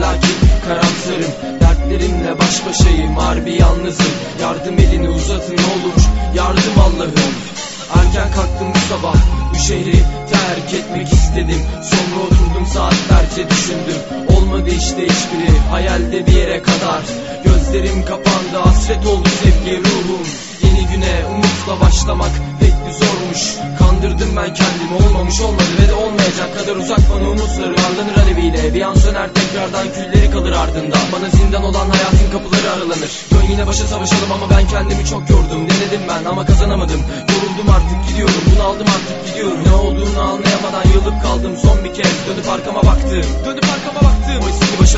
lakin karamsarım. Dertlerimle baş başayım harbi yalnızım. Yardım elini uzatın olur yardım Allah'ım. Erken kalktım bu sabah bu şehri terk etmek istedim. Sonra oturdum saatlerce Olmadı işte hiçbiri hayalde bir yere kadar. Gözlerim kapandı hasret oldu sevgi ruhum. Yeni güne umutla başlamak pek bir zormuş. Kandırdım ben kendimi olmamış olmadı ve de olmayacak kadar uzak bana umutları Arlanır aleviyle. Bir an söner tekrardan külleri kalır ardından. Bana zindan olan hayatın kapıları aralanır. Dön yine başa savaşalım ama ben kendimi çok yordum. Denedim ben ama kazanamadım. Yoruldum artık gidiyorum. Bunu aldım artık gidiyorum. Ne olduğunu anlayamadan yılıp kaldım. Son bir kez Dönüp arkama baktım. Dönüp arkama baktım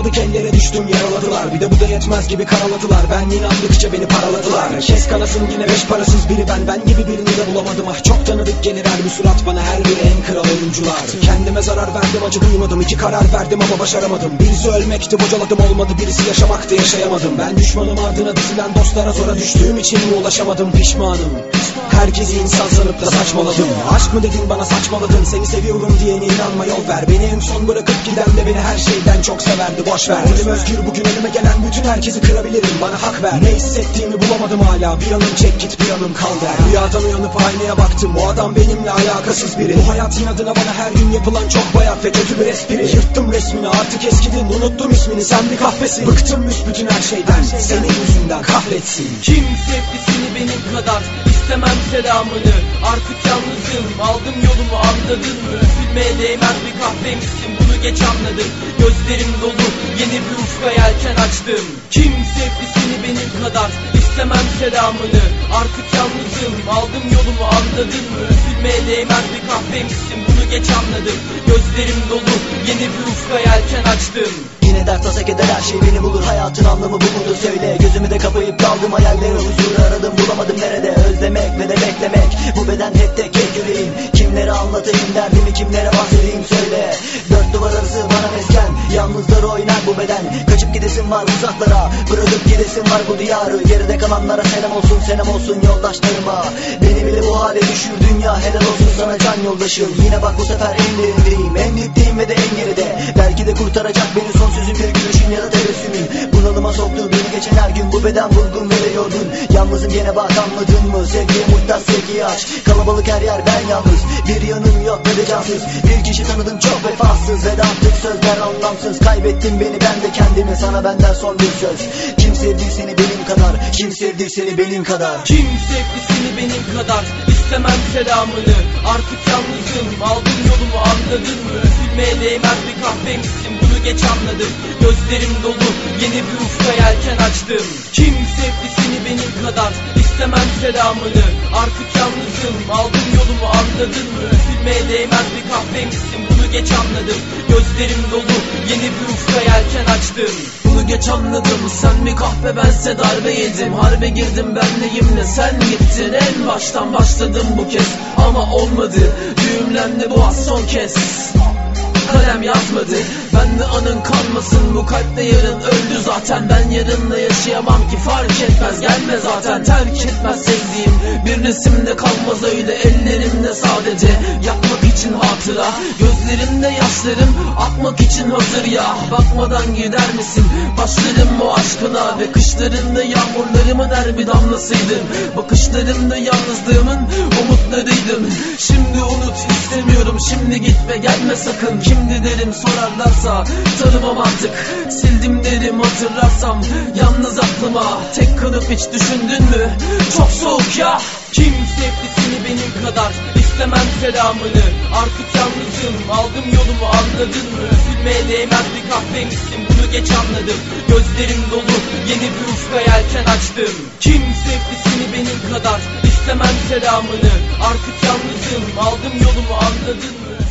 kaçamadım ummadık ellere düştüm yaraladılar. Bir de bu da yetmez gibi karaladılar. Ben inandıkça beni paraladılar. Kes kanasın yine beş parasız biri ben. Ben gibi birini de bulamadım. Ah çok tanıdık gelir her bir surat bana Her biri en kral oyuncular. Kendime zarar verdim acı duymadım. İki karar verdim ama başaramadım. Birisi ölmekti bocaladım. Olmadı birisi yaşamaktı yaşayamadım. Ben düşmanım ardına dizilen dostlara zora düştüğüm için mi ulaşamadım? Pişmanım. Herkesi insan sanıp da saçmaladım. Aşk mı dedin bana saçmaladın. Seni seviyorum diyene inanma yol ver. Beni en son bırakıp giden de beni her şeyden çok severdi boş ver. Elim özgür bugün elime gelen bütün herkesi kırabilirim. Bana hak ver. Ne hissettiğimi bulamadım hala. Bir yanım çek git bir yanım kal der. Rüyadan uyanıp aynaya baktım. O adam benimle alakasız biri. Bu hayat inadına bana her gün yapılan çok bayat ve kötü bir espri. Yırttım resmini artık eskidin. Unuttum ismini. Sen bir kahvesin. Bıktım büsbütün her şeyden. Senin yüzünden kahretsin. Kim sevdi seni benim kadar İstemem selamını. Artık yalnızım. Aldım yolumu anladın mı? Üzülmeye değmez bir kahvemişsin bunu geç anladım. Gözlerim dolu. Yeni bir ufka yelken açtım. Kim sevdi seni benim kadar İstemem selamını. Artık yalnızım aldım yolumu anladın mı Üzülmeye değmez bir kahvemişsin bunu geç anladım. Gözlerim dolu yeni bir ufka yelken açtım. Yine dert tasa keder her şey beni bulur. Hayatın anlamı bu mudur? Söyle. Gözümü de kapayıp daldım hayallere huzuru. Aradım Bulamadım nerede? Özlemek ve de beklemek. Bu beden hep tek tek yüreğim. Kimlere anlatayım derdimi kimlere bahsedeyim bu beden. Kaçıp gidesin var uzaklara. Bırakıp gidesin var bu diyarı. Geride kalanlara selam olsun selam olsun yoldaşlarıma. Beni bile bu hale düşür dünya. Helal olsun sana can yoldaşım. Yine bak bu sefer en derindeyim En dipteyim ve de en geride. Belki de kurtaracak beni son sözün bir gülüşün ya da tebessümün Bunalıma soktu beni geçen her gün Bu beden vurgun ve de yorgun. Yalnızım gene bak anladın mı? Sevgiye muhtaç sevgiyi aç. Kalabalık her yer ben yalnız. Bir yanım yok ve de cansız. Bir kişi tanıdım çok vefasız. Ve de artık sözler anlamsız. Kaybettin beni ben de kendimi Sana benden son bir söz. Kim sevdi seni benim kadar Kim sevdi seni benim kadar. Kim sevdi seni benim kadar İstemem selamını. Artık yalnızım aldım yolumu anladın mı? Üzülmeye değmez bir kahvemişsin bunu geç anladım. Gözlerim dolu yeni bir ufka yelken açtım. Kim sevdi seni benim kadar İstemem selamını. Artık yalnızım aldım yolumu anladın mı? Üzülmeye değmez bir kahvemişsin bunu geç anladım. Gözlerim dolu yeni bir ufka yelken açtım. Bunu geç anladım sen mi kahpe bense darbe yedim. Harbe girdim ben neyim ne sen gittin. En baştan başladım bu kez ama olmadı. Düğümlendi bu az son kez. Kalem yazmadı Ben de anın kalmasın bu kalpte yarın öldü zaten. Ben yarınla yaşayamam ki fark etmez. Gelme zaten Terk etmez sevdiğim. Bir resimde kalmaz öyle Bakmadan gider misin? Başlarım o aşkına Ve kışlarında yağmurlarımın her bir damlasıydın Bakışlarımda yalnızlığımın umutlarıydın Şimdi unut istemiyorum. Şimdi git ve gelme sakın. Kimdi derim sorarlarsa tanımam artık. Sildim derim hatırlarsam yalnız aklıma. Tek kalıp hiç düşündün mü? Çok soğuk ya. Kim sevdi seni benim kadar İstemem selamını Artık yalnızım. Aldım yolumu anladın mı? Üzülmeye değmez bir kahvemişsin. Bunu geç anladım. Gözlerim dolu. Yeni bir ufka yelken açtım. Kim sevdi seni benim kadar? İstemem selamını Artık yalnızım. Aldım yolumu anladın mı